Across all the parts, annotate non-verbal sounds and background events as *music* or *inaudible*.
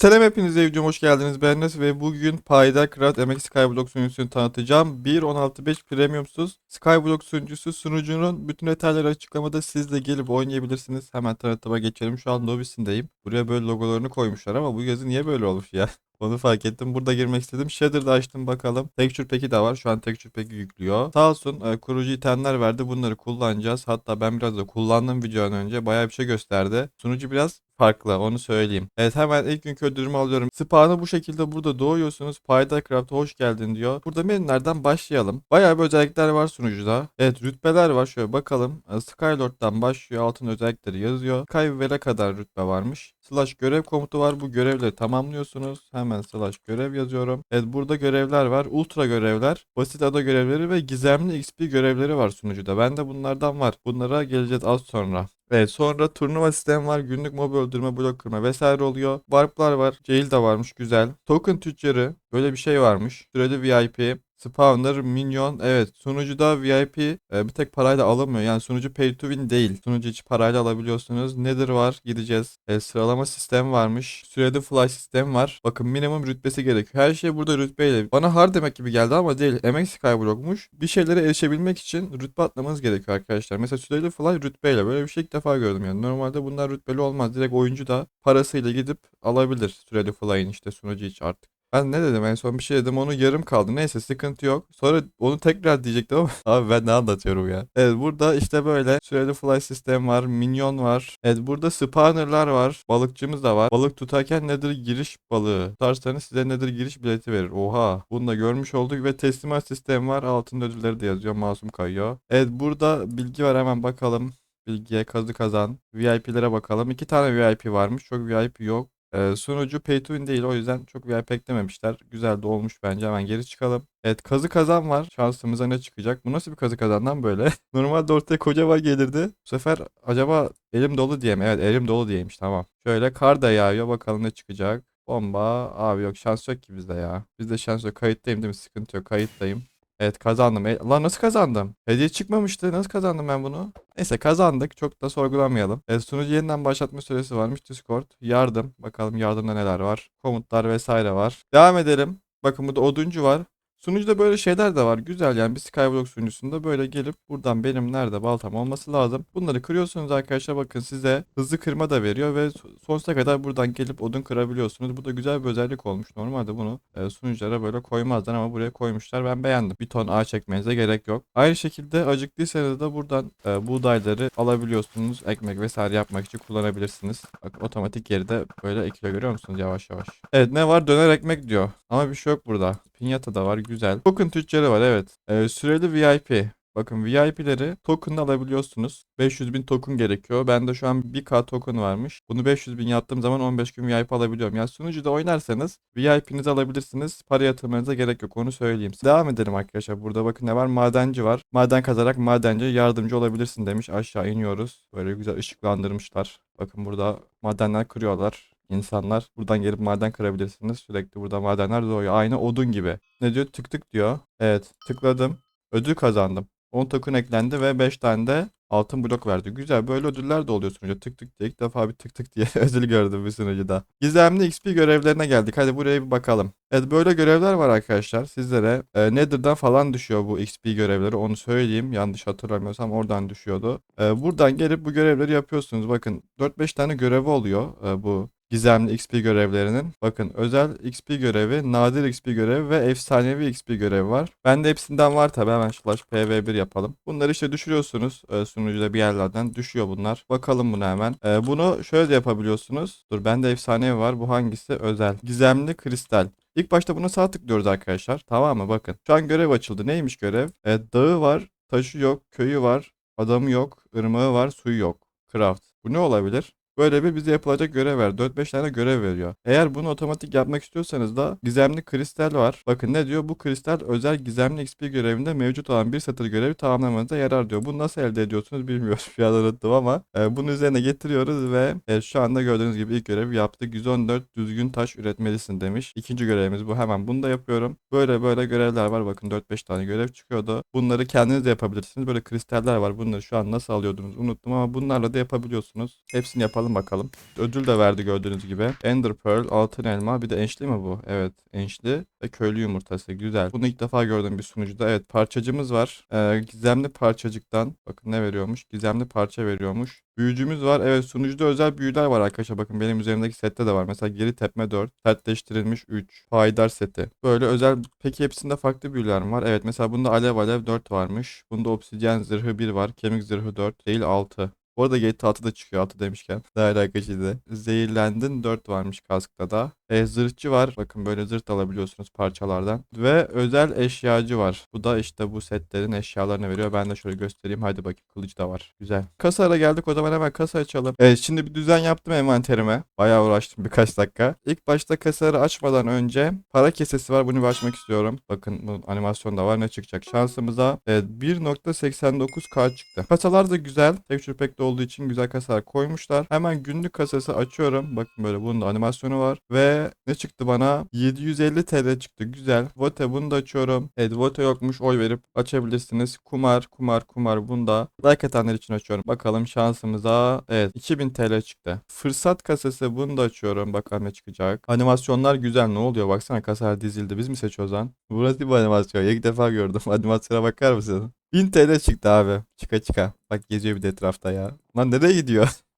Selam hepinize videoma hoş geldiniz. Ben Enes ve bugün Payda Craft MX Skyblock sunucusunu tanıtacağım. 1.16.5 premiumsuz Skyblock sunucusu sunucunun bütün detayları açıklamada siz de gelip oynayabilirsiniz. Hemen tanıtıma geçelim. Şu an lobisindeyim. Buraya böyle logolarını koymuşlar ama bu yazı niye böyle olmuş ya? Onu fark ettim. Burada girmek istedim. Shader'da açtım bakalım. Texture Pack'i de var. Şu an Texture Pack'i yüklüyor. Sağ olsun e, kurucu itemler verdi. Bunları kullanacağız. Hatta ben biraz da kullandım videodan önce. Bayağı bir şey gösterdi. Sunucu biraz farklı onu söyleyeyim. Evet hemen ilk günkü ödülümü alıyorum. Spawn'ı bu şekilde burada doğuyorsunuz. Payda Craft'a hoş geldin diyor. Burada menülerden başlayalım. Bayağı bir özellikler var sunucuda. Evet rütbeler var şöyle bakalım. E, Skylord'dan başlıyor. Altın özellikleri yazıyor. Skyver'e kadar rütbe varmış. Slash görev komutu var. Bu görevleri tamamlıyorsunuz. Hemen slash görev yazıyorum. Evet burada görevler var. Ultra görevler, basit ada görevleri ve gizemli XP görevleri var sunucuda. Bende bunlardan var. Bunlara geleceğiz az sonra. Evet sonra turnuva sistemi var. Günlük mob öldürme, blok kırma vesaire oluyor. Warp'lar var. Jail de varmış güzel. Token tüccarı böyle bir şey varmış. Süreli VIP. Spawner, Minyon. Evet sunucuda VIP e, bir tek parayla alınmıyor. Yani sunucu pay to win değil. Sunucu içi parayla alabiliyorsunuz. Nedir var? Gideceğiz. E, sıralama sistemi varmış. Süreli flash sistemi var. Bakın minimum rütbesi gerekiyor. Her şey burada rütbeyle. Bana hard demek gibi geldi ama değil. MX Skyblock'muş. Bir şeylere erişebilmek için rütbe atlamanız gerekiyor arkadaşlar. Mesela süreli flash rütbeyle. Böyle bir şey ilk defa gördüm yani. Normalde bunlar rütbeli olmaz. Direkt oyuncu da parasıyla gidip alabilir. Süreli flash'ın işte sunucu içi artık. Ben ne dedim en son bir şey dedim onu yarım kaldı. Neyse sıkıntı yok. Sonra onu tekrar diyecektim ama *laughs* abi ben ne anlatıyorum ya. Evet burada işte böyle süreli fly sistem var. Minyon var. Evet burada spawnerlar var. Balıkçımız da var. Balık tutarken nedir giriş balığı. Tutarsanız size nedir giriş bileti verir. Oha. Bunu da görmüş olduk ve teslimat sistemi var. Altın ödülleri de yazıyor. Masum kayıyor. Evet burada bilgi var hemen bakalım. Bilgiye kazı kazan. VIP'lere bakalım. İki tane VIP varmış. Çok VIP yok. Ee, sunucu pay to win değil o yüzden çok VIP eklememişler. Güzel de olmuş bence hemen geri çıkalım. Evet kazı kazan var. Şansımıza ne çıkacak? Bu nasıl bir kazı kazandan böyle? *laughs* Normalde ortaya kocaman gelirdi. Bu sefer acaba elim dolu diye mi? Evet elim dolu diyeymiş tamam. Şöyle kar da yağıyor bakalım ne çıkacak. Bomba. Abi yok şans yok ki bizde ya. Bizde şans yok. Kayıttayım değil mi? Sıkıntı yok. Kayıttayım. Evet kazandım. E, lan nasıl kazandım? Hediye çıkmamıştı. Nasıl kazandım ben bunu? Neyse kazandık. Çok da sorgulamayalım. Evet, sunucu yeniden başlatma süresi varmış. Discord. Yardım. Bakalım yardımda neler var. Komutlar vesaire var. Devam edelim. Bakın burada oduncu var. Sunucuda böyle şeyler de var. Güzel yani bir Skyblock sunucusunda böyle gelip buradan benim nerede baltam olması lazım. Bunları kırıyorsunuz arkadaşlar bakın size hızlı kırma da veriyor ve sonsuza kadar buradan gelip odun kırabiliyorsunuz. Bu da güzel bir özellik olmuş. Normalde bunu e, sunuculara böyle koymazlar ama buraya koymuşlar. Ben beğendim. Bir ton ağaç çekmenize gerek yok. Aynı şekilde acıktıysanız da buradan e, buğdayları alabiliyorsunuz. Ekmek vesaire yapmak için kullanabilirsiniz. Bak otomatik geride böyle ekliyor görüyor musunuz yavaş yavaş. Evet ne var? Döner ekmek diyor. Ama bir şey yok burada. Pinyata da var güzel. Token tüccarı var evet. Ee, süreli VIP. Bakın VIP'leri token'la alabiliyorsunuz. 500 bin token gerekiyor. Bende şu an 1k token varmış. Bunu 500 bin yaptığım zaman 15 gün VIP alabiliyorum. Yani sunucuda oynarsanız VIP'nizi alabilirsiniz. Para yatırmanıza gerek yok onu söyleyeyim. Devam edelim arkadaşlar. Burada bakın ne var? Madenci var. Maden kazarak madenci yardımcı olabilirsin demiş. Aşağı iniyoruz. Böyle güzel ışıklandırmışlar. Bakın burada madenler kırıyorlar insanlar. Buradan gelip maden kırabilirsiniz. Sürekli burada madenler doğuyor. Aynı odun gibi. Ne diyor? Tık tık diyor. Evet tıkladım. Ödül kazandım. 10 token eklendi ve 5 tane de altın blok verdi. Güzel böyle ödüller de oluyor sunucuda. Tık tık diye ilk defa bir tık tık diye *laughs* ödül gördüm bir sunucuda. Gizemli XP görevlerine geldik. Hadi buraya bir bakalım. Evet böyle görevler var arkadaşlar. Sizlere e, Nether'dan falan düşüyor bu XP görevleri. Onu söyleyeyim. Yanlış hatırlamıyorsam oradan düşüyordu. E, buradan gelip bu görevleri yapıyorsunuz. Bakın 4-5 tane görevi oluyor e, bu gizemli XP görevlerinin. Bakın özel XP görevi, nadir XP görevi ve efsanevi XP görevi var. Bende hepsinden var tabi hemen slash pv1 yapalım. Bunları işte düşürüyorsunuz e, sunucuda bir yerlerden düşüyor bunlar. Bakalım buna hemen. E, bunu şöyle de yapabiliyorsunuz. Dur bende efsanevi var bu hangisi özel. Gizemli kristal. İlk başta buna sağ tıklıyoruz arkadaşlar. Tamam mı? Bakın. Şu an görev açıldı. Neymiş görev? E, dağı var, taşı yok, köyü var, adamı yok, ırmağı var, suyu yok. Craft. Bu ne olabilir? Böyle bir bize yapılacak görev ver. 4-5 tane görev veriyor. Eğer bunu otomatik yapmak istiyorsanız da gizemli kristal var. Bakın ne diyor? Bu kristal özel gizemli XP görevinde mevcut olan bir satır görevi tamamlamanıza yarar diyor. Bunu nasıl elde ediyorsunuz bilmiyorum. *laughs* An unuttum ama e, bunun üzerine getiriyoruz ve e, şu anda gördüğünüz gibi ilk görevi yaptık. 114 düzgün taş üretmelisin demiş. İkinci görevimiz bu. Hemen bunu da yapıyorum. Böyle böyle görevler var. Bakın 4-5 tane görev çıkıyordu. Bunları kendiniz de yapabilirsiniz. Böyle kristaller var. Bunları şu an nasıl alıyordunuz unuttum ama bunlarla da yapabiliyorsunuz. Hepsini yapalım açalım bakalım. Ödül de verdi gördüğünüz gibi. Ender Pearl, altın elma bir de enşli mi bu? Evet enşli ve köylü yumurtası güzel. Bunu ilk defa gördüm bir sunucuda. Evet parçacımız var. Ee, gizemli parçacıktan bakın ne veriyormuş? Gizemli parça veriyormuş. Büyücümüz var. Evet sunucuda özel büyüler var arkadaşlar. Bakın benim üzerimdeki sette de var. Mesela geri tepme 4. Sertleştirilmiş 3. Payidar seti. Böyle özel. Peki hepsinde farklı büyüler mi var? Evet mesela bunda alev alev 4 varmış. Bunda obsidyen zırhı 1 var. Kemik zırhı 4 değil 6. Bu arada GTA 6 da çıkıyor 6 demişken. Daha alakasıydı. Zehirlendin 4 varmış kaskta da. E, zırhçı var. Bakın böyle zırh da alabiliyorsunuz parçalardan. Ve özel eşyacı var. Bu da işte bu setlerin eşyalarını veriyor. Ben de şöyle göstereyim. Hadi bakayım kılıç da var. Güzel. Kasara geldik o zaman hemen kasa açalım. Evet şimdi bir düzen yaptım envanterime. Bayağı uğraştım birkaç dakika. İlk başta kasarı açmadan önce para kesesi var. Bunu bir açmak istiyorum. Bakın bu animasyonda var ne çıkacak. Şansımıza evet, 1.89k çıktı. Kasalar da güzel. Texture Pack'te olduğu için güzel kasalar koymuşlar. Hemen günlük kasası açıyorum. Bakın böyle bunun da animasyonu var. Ve ne çıktı bana? 750 TL çıktı. Güzel. Vote bunu da açıyorum. Evet Vote yokmuş. Oy verip açabilirsiniz. Kumar, kumar, kumar. Bunu da like atanlar için açıyorum. Bakalım şansımıza. Evet 2000 TL çıktı. Fırsat kasası bunu da açıyorum. Bakalım ne çıkacak. Animasyonlar güzel. Ne oluyor? Baksana kasalar dizildi. Biz mi seçiyoruz lan? Burası bu animasyon. İlk defa gördüm. *laughs* Animasyona bakar mısın? 1000 TL çıktı abi. Çıka çıka. Bak geziyor bir de etrafta ya. Lan nereye gidiyor? *laughs*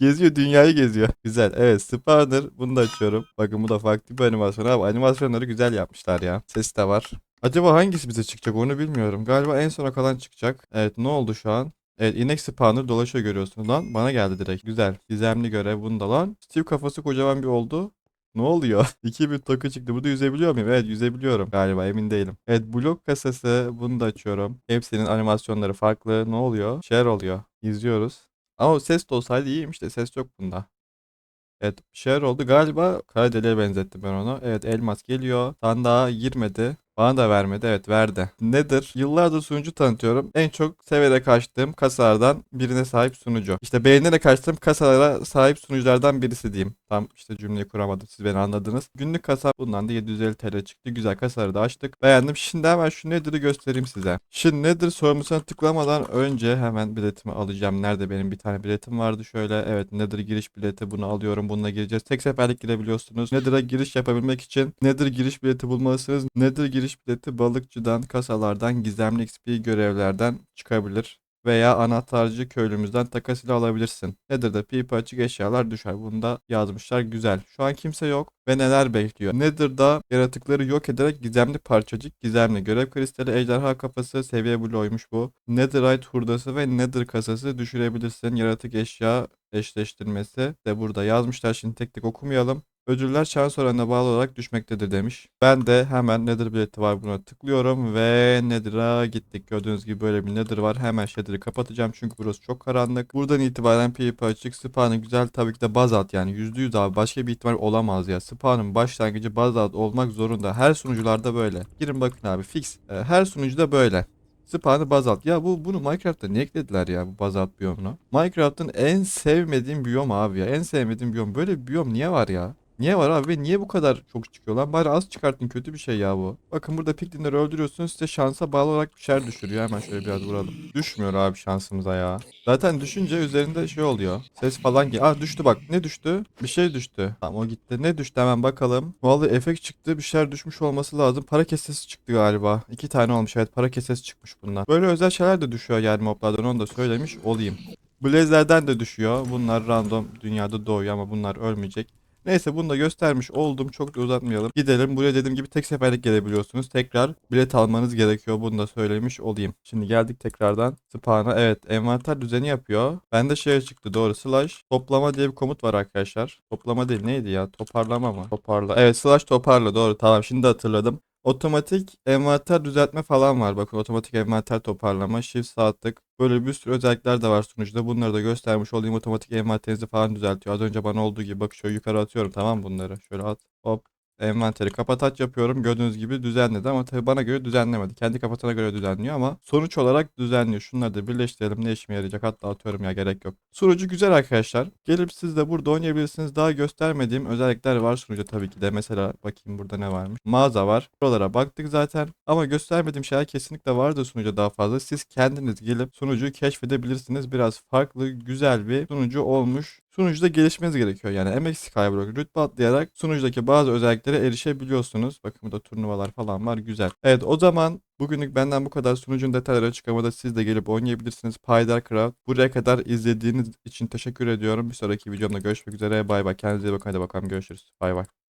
Geziyor dünyayı geziyor. Güzel. Evet Spawner bunu da açıyorum. Bakın bu da farklı bir animasyon abi. Animasyonları güzel yapmışlar ya. Ses de var. Acaba hangisi bize çıkacak onu bilmiyorum. Galiba en sona kalan çıkacak. Evet ne oldu şu an? Evet inek spawner dolaşıyor görüyorsunuz lan. Bana geldi direkt. Güzel. Gizemli görev bunda lan. Steve kafası kocaman bir oldu. Ne oluyor? *laughs* 2000 toku çıktı. Bunu yüzebiliyor muyum? Evet yüzebiliyorum galiba emin değilim. Evet blok kasası bunu da açıyorum. Hepsinin animasyonları farklı. Ne oluyor? Share oluyor. İzliyoruz. Ama ses de olsaydı iyiymiş de ses yok bunda. Evet share oldu. Galiba kara deliğe benzettim ben onu. Evet elmas geliyor. Sandığa girmedi. Bana da vermedi. Evet verdi. Nedir? Yıllardır sunucu tanıtıyorum. En çok severek açtığım kasalardan birine sahip sunucu. İşte beğenerek açtığım kasalara sahip sunuculardan birisi diyeyim. Tam işte cümleyi kuramadım. Siz beni anladınız. Günlük kasa bundan da 750 TL çıktı. Güzel kasaları da açtık. Beğendim. Şimdi hemen şu Nether'ı göstereyim size. Şimdi Nether sorumlusuna tıklamadan önce hemen biletimi alacağım. Nerede benim bir tane biletim vardı şöyle. Evet Nether giriş bileti bunu alıyorum. Bununla gireceğiz. Tek seferlik girebiliyorsunuz. Nether'a giriş yapabilmek için Nether giriş bileti bulmalısınız. Nether giriş bileti balıkçıdan, kasalardan, gizemli XP görevlerden çıkabilir veya anahtarcı köylümüzden takas ile alabilirsin. Nether'da pipi açık eşyalar düşer. Bunu da yazmışlar. Güzel. Şu an kimse yok ve neler bekliyor? Nether'da yaratıkları yok ederek gizemli parçacık, gizemli görev kristali, ejderha kafası, seviye bloğuymuş bu. Netherite hurdası ve Nether kasası düşürebilirsin. Yaratık eşya eşleştirmesi de burada yazmışlar. Şimdi tek tek okumayalım. Ödüller şans oranına bağlı olarak düşmektedir demiş. Ben de hemen Nether bileti var buna tıklıyorum ve Nether'a gittik. Gördüğünüz gibi böyle bir Nether var. Hemen shader'ı kapatacağım çünkü burası çok karanlık. Buradan itibaren PvP açık. Spawn'ı güzel tabii ki de bazalt yani %100 abi başka bir ihtimal olamaz ya. Spawn'ın başlangıcı bazalt olmak zorunda. Her sunucularda böyle. Girin bakın abi fix. Ee, Her sunucuda böyle. Spawn'ı bazalt. Ya bu bunu Minecraft'ta niye eklediler ya bu bazalt biyomunu? Minecraft'ın en sevmediğim biyom abi ya. En sevmediğim biyom. Böyle bir biyom niye var ya? Niye var abi niye bu kadar çok çıkıyor lan? Bari az çıkartın kötü bir şey ya bu. Bakın burada piklinleri öldürüyorsunuz size şansa bağlı olarak bir şeyler düşürüyor. Hemen şöyle biraz vuralım. Düşmüyor abi şansımıza ya. Zaten düşünce üzerinde şey oluyor. Ses falan geliyor. Ah düştü bak. Ne düştü? Bir şey düştü. Tamam o gitti. Ne düştü hemen bakalım. Vallahi efekt çıktı. Bir şeyler düşmüş olması lazım. Para kesesi çıktı galiba. İki tane olmuş evet. Para kesesi çıkmış bundan. Böyle özel şeyler de düşüyor yani moblardan onu da söylemiş olayım. Blazer'den de düşüyor. Bunlar random dünyada doğuyor ama bunlar ölmeyecek. Neyse bunu da göstermiş oldum. Çok da uzatmayalım. Gidelim. Buraya dediğim gibi tek seferlik gelebiliyorsunuz. Tekrar bilet almanız gerekiyor. Bunu da söylemiş olayım. Şimdi geldik tekrardan spawn'a. Evet envanter düzeni yapıyor. Bende şey çıktı doğru. Slash toplama diye bir komut var arkadaşlar. Toplama değil neydi ya? Toparlama mı? Toparla. Evet slash toparla doğru. Tamam şimdi hatırladım. Otomatik envanter düzeltme falan var. Bakın otomatik envanter toparlama, shift sağ tık. Böyle bir sürü özellikler de var sunucuda. Bunları da göstermiş olayım. Otomatik envanterinizi falan düzeltiyor. Az önce bana olduğu gibi bak şöyle yukarı atıyorum tamam bunları. Şöyle at. Hop. Envanteri kapataç yapıyorum. Gördüğünüz gibi düzenledi ama tabii bana göre düzenlemedi. Kendi kapatana göre düzenliyor ama sonuç olarak düzenliyor. Şunları da birleştirelim. Ne işime yarayacak? Hatta atıyorum ya gerek yok. Sunucu güzel arkadaşlar. Gelip siz de burada oynayabilirsiniz. Daha göstermediğim özellikler var sunucu tabii ki de. Mesela bakayım burada ne varmış. Mağaza var. Buralara baktık zaten. Ama göstermediğim şeyler kesinlikle vardır sunucuda daha fazla. Siz kendiniz gelip sunucuyu keşfedebilirsiniz. Biraz farklı, güzel bir sunucu olmuş sunucuda gelişmeniz gerekiyor. Yani MX Skyblock rütbe atlayarak sunucudaki bazı özelliklere erişebiliyorsunuz. Bakın burada turnuvalar falan var. Güzel. Evet o zaman bugünlük benden bu kadar. Sunucun detayları açıklamada siz de gelip oynayabilirsiniz. Paydarcraft. Buraya kadar izlediğiniz için teşekkür ediyorum. Bir sonraki videomda görüşmek üzere. Bay bay. Kendinize iyi bakın. Hadi bakalım görüşürüz. Bay bay.